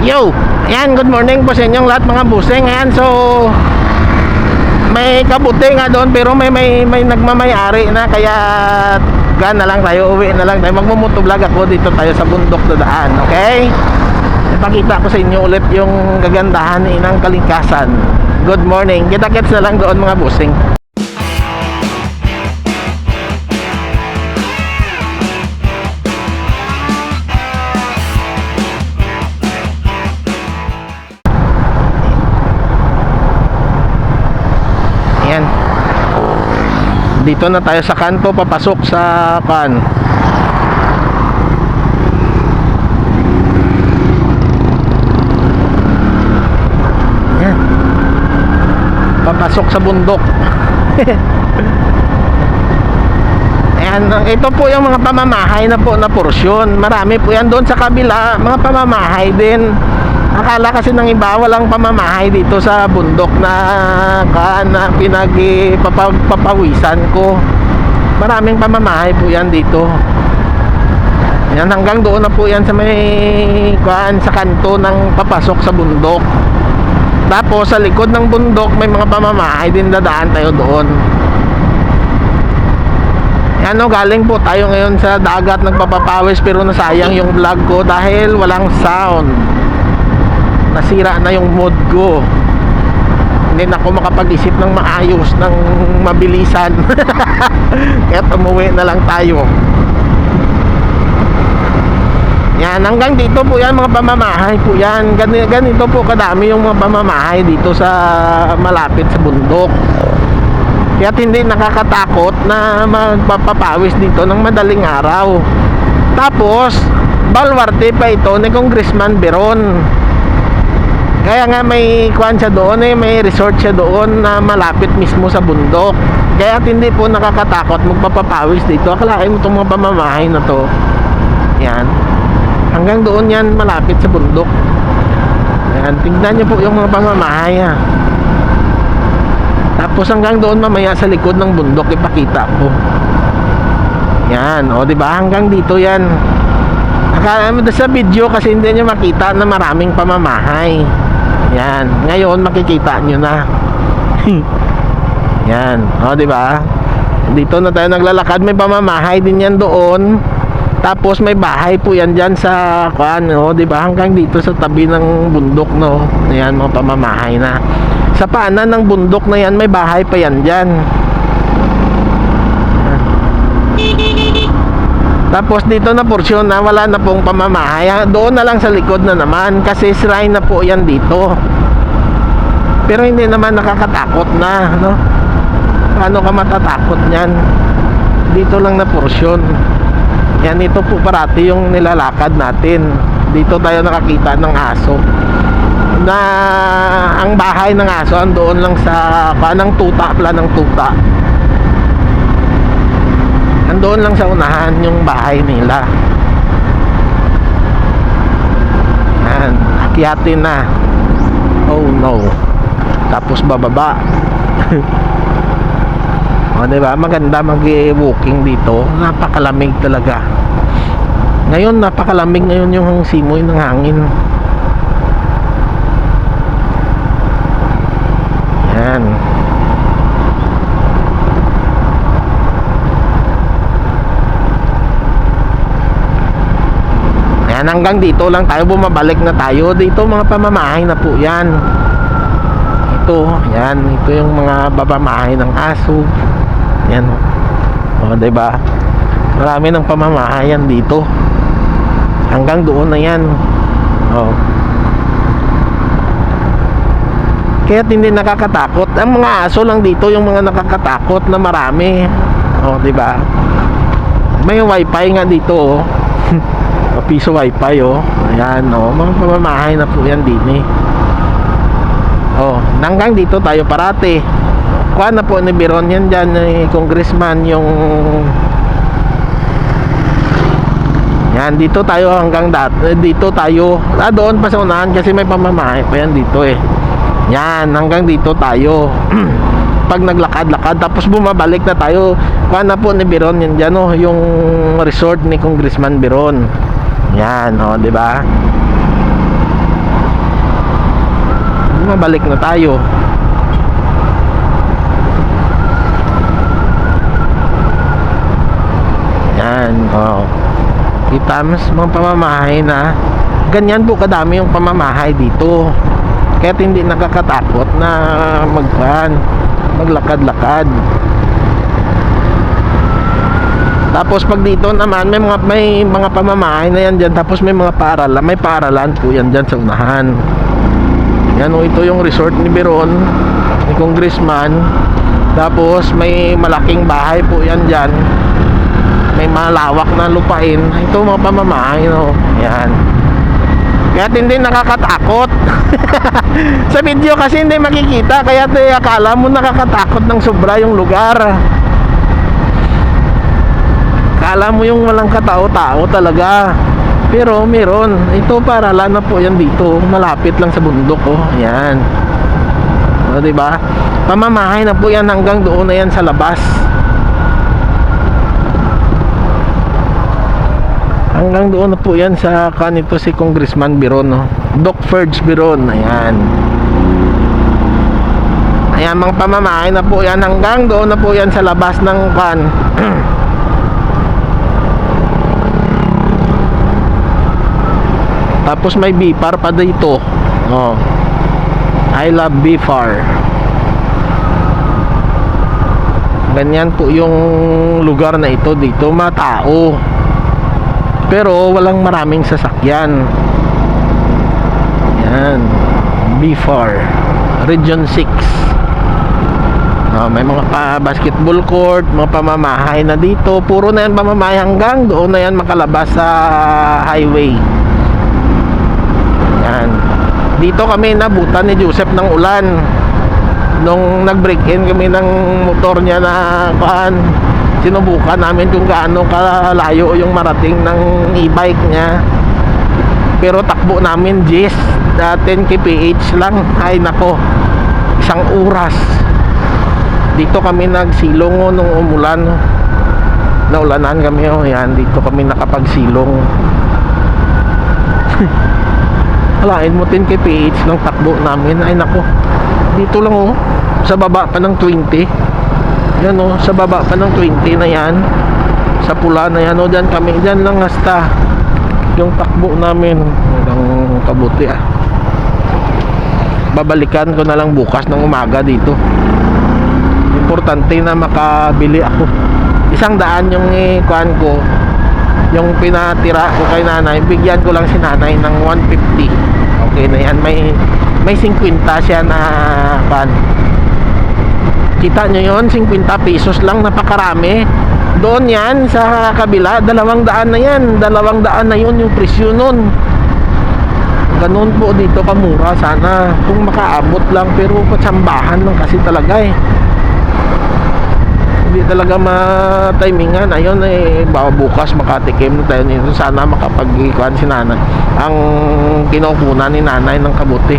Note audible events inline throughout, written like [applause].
Yo! Ayan, good morning po sa inyong lahat mga busing. Ayan, so may kabuti nga doon pero may may may nagmamayari na kaya gan na lang tayo uwi na lang tayo magmumotovlog ako dito tayo sa bundok na daan okay ipakita ko sa inyo ulit yung kagandahan ng kalingkasan good morning kita kits na lang doon mga busing Dito na tayo sa kanto papasok sa kan. Ayan. Papasok sa bundok. [laughs] Ayan, ito po yung mga pamamahay na po na porsyon. Marami po yan doon sa kabila, mga pamamahay din. Akala kasi ng iba walang pamamahay dito sa bundok na ka na pinagpapawisan ko. Maraming pamamahay po yan dito. Yan hanggang doon na po yan sa may kuan sa kanto ng papasok sa bundok. Tapos sa likod ng bundok may mga pamamahay din dadaan tayo doon. Yan o, galing po tayo ngayon sa dagat nagpapapawis pero nasayang yung vlog ko dahil walang sound nasira na yung mood ko. Hindi na ako makapag-isip ng maayos ng mabilisan. [laughs] Kaya umuwi na lang tayo. Yan hanggang dito po yan mga pamamahay po yan. Gani, ganito po kadami yung mga pamamahay dito sa malapit sa bundok. Kaya hindi nakakatakot na magpapapawis dito ng madaling araw. Tapos balwarte pa ito ni Congressman Beron kaya nga may kuan siya doon eh, may resort siya doon na malapit mismo sa bundok. Kaya hindi po nakakatakot magpapapawis dito. Akalain mo itong mga pamamahay na to. Yan. Hanggang doon yan malapit sa bundok. Yan. Tingnan niyo po yung mga pamamahay ha. Tapos hanggang doon mamaya sa likod ng bundok ipakita ko. Yan. O di ba hanggang dito yan. Akala mo sa video kasi hindi niyo makita na maraming pamamahay. Yan. Ngayon makikita nyo na. [laughs] yan. O, di ba? Dito na tayo naglalakad. May pamamahay din yan doon. Tapos may bahay po yan dyan sa kuan, no, 'di ba? Hanggang dito sa tabi ng bundok, no. Ayan, mga pamamahay na. Sa paanan ng bundok na yan, may bahay pa yan dyan. Tapos dito na porsyon na wala na pong pamamahay. Ah, Doon na lang sa likod na naman kasi shrine na po yan dito. Pero hindi naman nakakatakot na, no? Paano ka matatakot niyan? Dito lang na porsyon. Yan ito po parati yung nilalakad natin. Dito tayo nakakita ng aso. Na ang bahay ng aso andoon lang sa kanang tuta, planang tuta. Andoon lang sa unahan yung bahay nila. Yan, akyatin na. Oh no. Tapos bababa. [laughs] o, diba? Maganda mag-walking dito. Napakalamig talaga. Ngayon, napakalamig ngayon yung simoy ng hangin. Yan. Yan, hanggang dito lang tayo bumabalik na tayo. Dito mga pamamahay na po yan. Ito, yan. Ito yung mga pamamahay ng aso. Yan. O, diba? Marami ng pamamahayan dito. Hanggang doon na yan. O. Kaya hindi nakakatakot. Ang mga aso lang dito yung mga nakakatakot na marami. O, diba? May wifi nga dito, oh. O, piso wifi oh. Ayan oh, mga pamamahay na po yan din eh. Oh, hanggang dito tayo parate. Kuha na po ni Biron yan dyan ni congressman yung Yan, dito tayo hanggang dat eh, dito tayo. Ah, doon pa sa unahan kasi may pamamahay pa yan dito eh. Yan, hanggang dito tayo. [clears throat] Pag naglakad-lakad tapos bumabalik na tayo, kuha na po ni Biron yan dyan oh, yung resort ni Congressman Biron. Yan, oh, 'di ba? pabalik na tayo. Yan, oh. Kita mas mga pamamahay na ganyan po kadami yung pamamahay dito. Kaya hindi nakakatakot na magpan, maglakad-lakad. Tapos pag dito naman may mga may mga pamamahay na yan diyan tapos may mga paaralan, may paaralan po yan diyan sa unahan. Yan o ito yung resort ni Beron ni Congressman. Tapos may malaking bahay po yan diyan. May malawak na lupain. Ito mga pamamahay no. Yan. Kaya hindi nakakatakot. [laughs] sa video kasi hindi makikita kaya te, akala mo nakakatakot ng sobra yung lugar. Kala mo yung walang katao-tao talaga. Pero meron. Ito para na po yan dito. Malapit lang sa bundok oh. Ayan. O, di ba? Pamamahay na po yan hanggang doon na yan sa labas. Hanggang doon na po yan sa kanito si Congressman Biron no? Doc Ferds Biron Ayan Ayan mga pamamahay na po yan Hanggang doon na po yan sa labas ng kan [clears throat] Tapos may BFAR pa dito. Oh. I love BFAR. Ganyan po yung lugar na ito dito. Matao. Pero walang maraming sasakyan. Yan. B4 Region 6 oh, may mga pa basketball court mga pamamahay na dito. Puro na yan pamamahay hanggang doon na yan makalabas sa highway dito kami nabutan ni Joseph ng ulan. Nung nag-break in kami ng motor niya na paan sinubukan namin kung gaano kalayo yung marating ng e-bike niya. Pero takbo namin Gis 10 kph lang. Ay nako isang oras. Dito kami nagsilong oh, nung umulan. Naulanan kami oh yan. Dito kami nakapagsilong [laughs] alain mo 10 kph ng takbo namin ay nako dito lang oh sa baba pa ng 20 yan o, sa baba pa ng 20 na yan. Sa pula na yan o, dyan kami. Dyan lang hasta yung takbo namin. Hanggang kabuti ah. Babalikan ko na lang bukas ng umaga dito. Importante na makabili ako. Isang daan yung ikuan ko. Yung pinatira ko kay nanay, bigyan ko lang si nanay ng 150. Okay na yan. May, may 50 siya na pan Kita nyo yon 50 pesos lang, napakarami. Doon yan, sa kabila, dalawang daan na yan. Dalawang daan na yun yung presyo nun. Ganun po dito kamura sana. Kung makaabot lang, pero patsambahan lang kasi talaga eh. Hindi talaga ma-timingan. Ayun eh, baka bukas makatikim na tayo nito. Sana makapag-ikuan si nanay. Ang kinukunan ni nanay ng kabuti.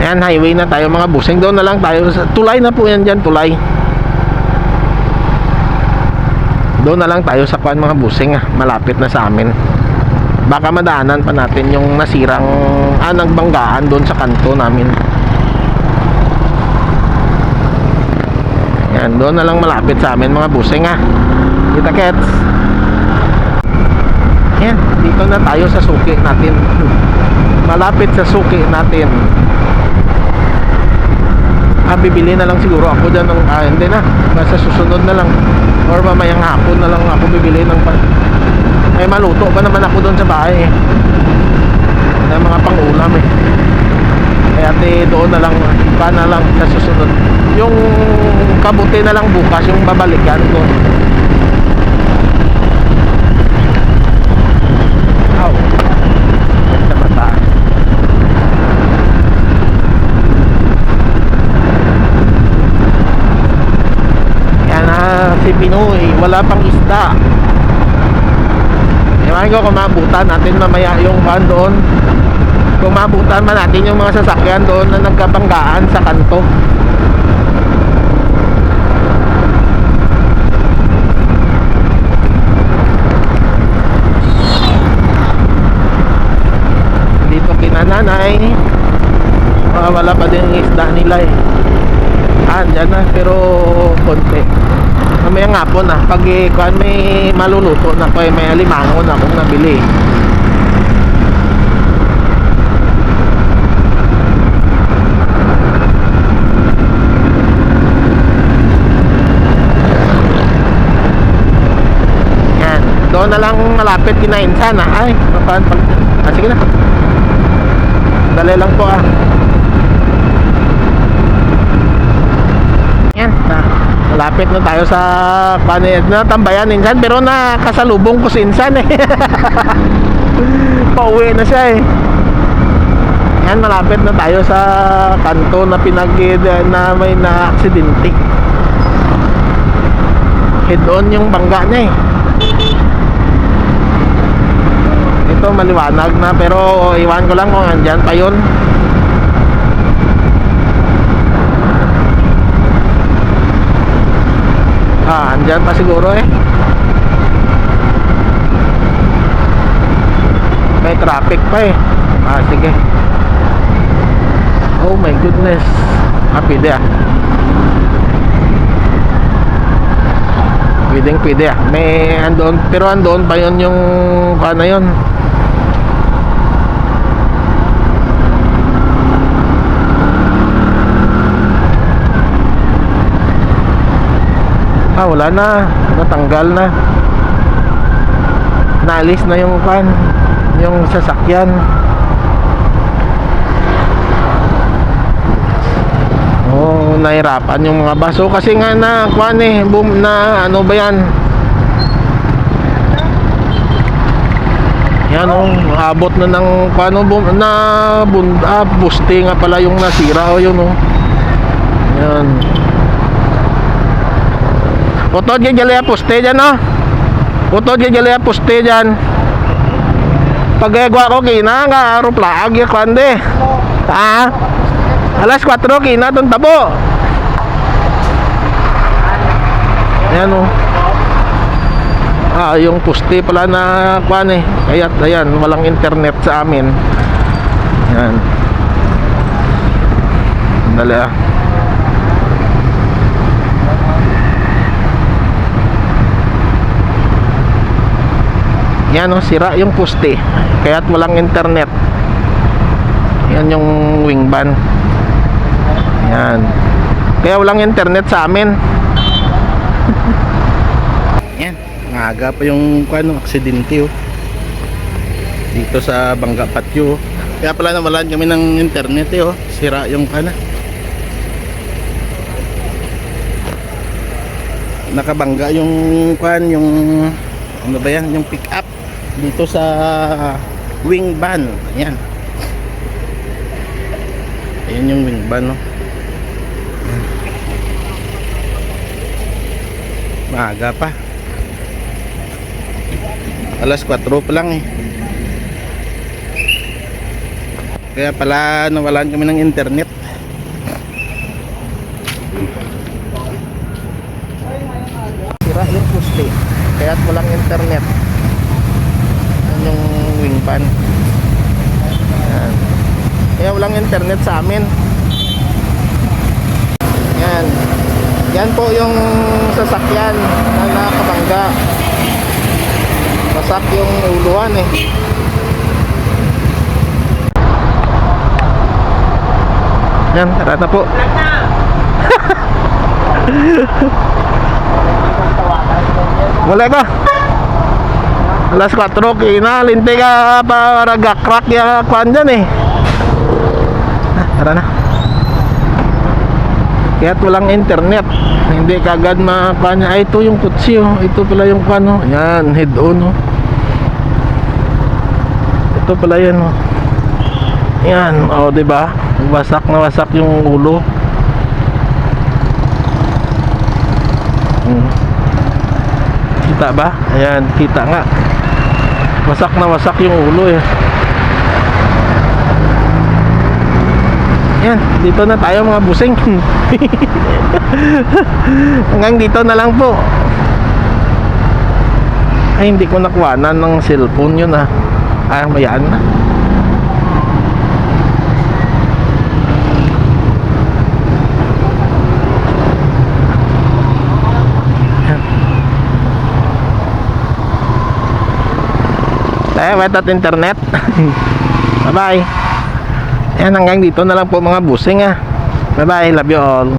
Ayan, highway na tayo mga busing. Doon na lang tayo. Tulay na po yan dyan, tulay. Doon na lang tayo sa kwan mga busing. Ah. Malapit na sa amin. Baka madaanan pa natin yung nasirang, ah, nagbanggaan doon sa kanto namin. Yan, doon na lang malapit sa amin mga busing ah. Kita kets. Yan, dito na tayo sa suki natin. [laughs] Malapit sa suki natin ah, bibili na lang siguro ako dyan ng ah, hindi na nasa susunod na lang or mamayang hapon na lang ako bibili ng ay maluto pa naman ako doon sa bahay eh. na mga pangulam eh. Kaya te doon na lang pa na lang sa susunod. Yung kabuti na lang bukas yung babalikan ko. Si Pinoy. Wala pang isda Samahan ko kung mabutan natin mamaya yung van doon. Kung man natin yung mga sasakyan doon na nagkabanggaan sa kanto. Dito kina wala pa din yung isda nila eh. Ah, dyan na pero konti. Mamaya nga po na, pag eh, kuhan may maluluto na ko, eh, may alimango na akong nabili. Yan. Doon na lang malapit kinainsan ah. Ay, pag... Ah, sige na. Dali lang po ah. Yan. Na, malapit na tayo sa panit na tambayan insan pero nakasalubong ko si insan eh. [laughs] Pauwi na siya eh. Yan, malapit na tayo sa kanto na pinag na may na aksidente. Head on yung bangga niya eh. Ito maliwanag na pero iwan ko lang kung andyan pa yun. Ah, andyan pa siguro eh. May traffic pa eh. Ah, sige. Oh my goodness. Happy day ah. Pwedeng pwede ah. May andon, pero andon pa yun yung ano yun. Ah, wala na. Natanggal na. Naalis na yung kan, yung sasakyan. Oh, nahirapan yung mga baso kasi nga na kuan eh, boom na ano ba yan? Yan oh, abot na ng paano bum, na bunda, buste nga pala yung nasira oh yun oh. Yan. Utod kay jalaya poste dyan oh. Utod kay jalaya poste dyan. Pagagwa ko kina nga aeroplano ya kande. Ha? Alas 4 kina tong tabo. Ayan oh. Ah, yung poste pala na kuan eh. Kaya ayan, walang internet sa amin. Yan. Dali ah. Yan oh, sira yung poste. Kaya't walang internet. Yan yung wing van. Yan. Kaya walang internet sa amin. [laughs] Yan. Maaga pa yung ano, aksidente oh. Dito sa Bangga Patio. Kaya pala nawalan kami ng internet eh oh. Sira yung kana. Nakabangga yung kwan, yung ano ba yan, yung pick up dito sa wing van. Yan. Ayan yung wing van, no. Maaga pa. Alas 4 pa lang eh. Kaya pala nawalan kami ng internet. Sira yung poste. Kaya walang internet. Yung wing van. Yan. Kaya walang internet sa amin. Yan. Yan po yung sasakyan na nakabangga. Masak yung uluan eh. Yan, tara na po. [laughs] Wala ka. Alas 4 kina, linte ka para gakrak ya kwan dyan eh. Ah, tara na. Kaya't walang internet. Hindi kagad makanya. Ay, ito yung kutsi oh. Ito pala yung kano. Yan, head on oh. Ito pala yan oh. Yan, oh, 'di ba? Wasak na wasak yung ulo. Hmm. Kita ba? Ayan, kita nga. Wasak na wasak yung ulo eh. Yan, dito na tayo mga busing. [laughs] Hanggang dito na lang po. Ay, hindi ko nakuhanan ng cellphone yun ah. Ah, mayaan na. Tayo, wet at internet. [laughs] Bye-bye. Yan, hanggang dito na lang po mga busing ah. Bye-bye, love you all.